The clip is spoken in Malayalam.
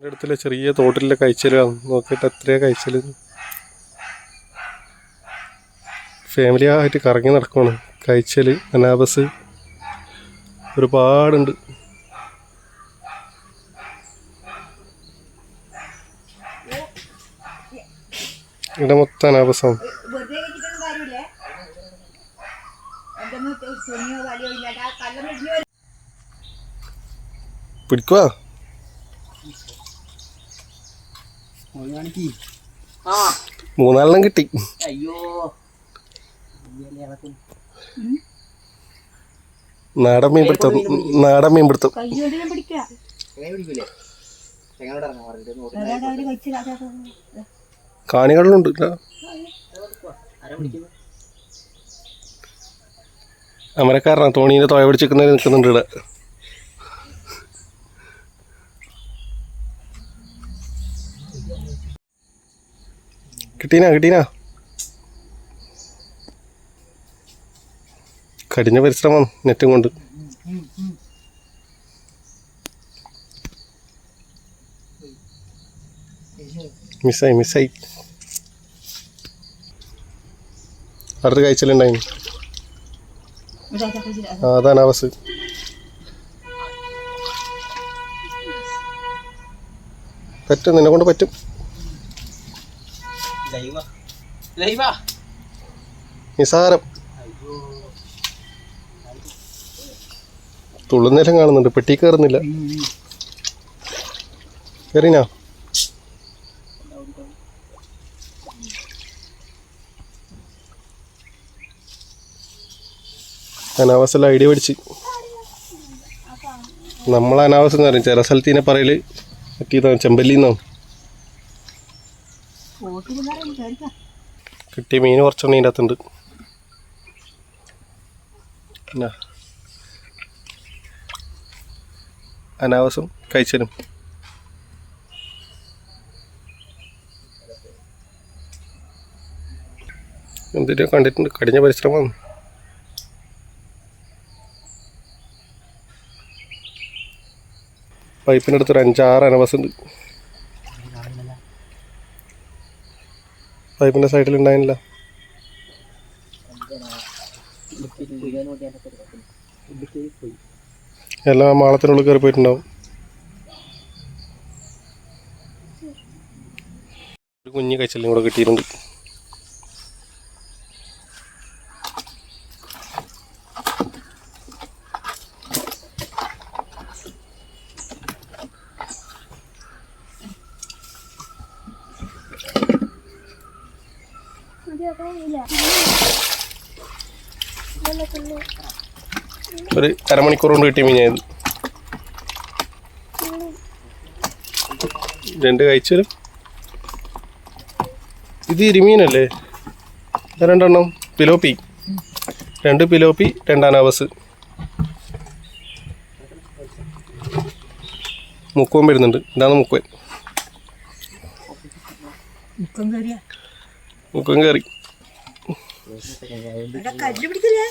എന്റെ ചെറിയ തോട്ടിലെ കഴിച്ചലാണ് നോക്കിയിട്ട് എത്രയാ കഴിച്ചൽ ഫാമിലി ആയിട്ട് കറങ്ങി നടക്കുവാണ്. കഴിച്ചൽ അനാബസ് ഒരുപാടുണ്ട്. ഇവിടെ മൊത്തം അനാബസാണ്. വെറുതെ മൂന്നാലെണ്ണം കിട്ടി. അയ്യോ. നാടൻ മീൻ പിടുത്തം. നാടൻ മീൻ പിടുത്തം. കാണികളിലുണ്ട് അമരക്കാരനാ തോണീന്റെ തോയ പിടിച്ചിരിക്കുന്നതിൽ നിൽക്കുന്നുണ്ട് ഇവിടെ. കിട്ടീനാ കിട്ടീനാ? കഠിന പരിശ്രമം നെറ്റും കൊണ്ട്. മിസ്സായി മിസ്സായി. അടുത്ത് ആ അതാണ് അവസ് പറ്റും നിന്നെ കൊണ്ട് പറ്റും. ലൈവാ ലൈവാ നിസാരം. തുള്ളുന്നേരം കാണുന്നുണ്ട്. പെട്ടി കയറുന്നില്ല. കയറിനാ? അനാവാസല്ല ഐഡിയ പഠിച്ച്. നമ്മൾ അനാവാസം എന്ന് പറയും. ചില സ്ഥലത്ത് ഇതിനെ പറയൽ പറ്റിയതാണ്. ചെമ്പല്ലിന്നാണ്. കിട്ടിയ മീൻ കുറച്ചെണ്ണം ഇതിന്റെ അകത്തുണ്ട്. പിന്നെ അനാവസം കഴിച്ചനും എന്തിനോ കണ്ടിട്ടുണ്ട്. കഠിന പരിശ്രമം പൈപ്പിനടുത്തൊരു അഞ്ചാറ് അനവസ് പൈപ്പിന്റെ സൈഡിൽ ഉണ്ടായില്ല എല്ലാം മാളത്തിനുള്ളിൽ കയറി പോയിട്ടുണ്ടാവും ഒരു കുഞ്ഞ് കച്ചലിനും കൂടെ കിട്ടിയിട്ടുണ്ട്. ഒരു അരമണിക്കൂർ കൊണ്ട് കിട്ടിയ മീനായത് രണ്ട് കഴിച്ചു ഇത് ഇരുമീനല്ലേ? രണ്ടെണ്ണം പിലോപ്പി. രണ്ട് പിലോപ്പി രണ്ട് അനാവസ്. മുക്കുവൻ വരുന്നുണ്ട്. ഇതാണ് മുക്കുവൻ. മുക്കുവൻ കയറി. കല്ല് പിടിക്കില്ലേ?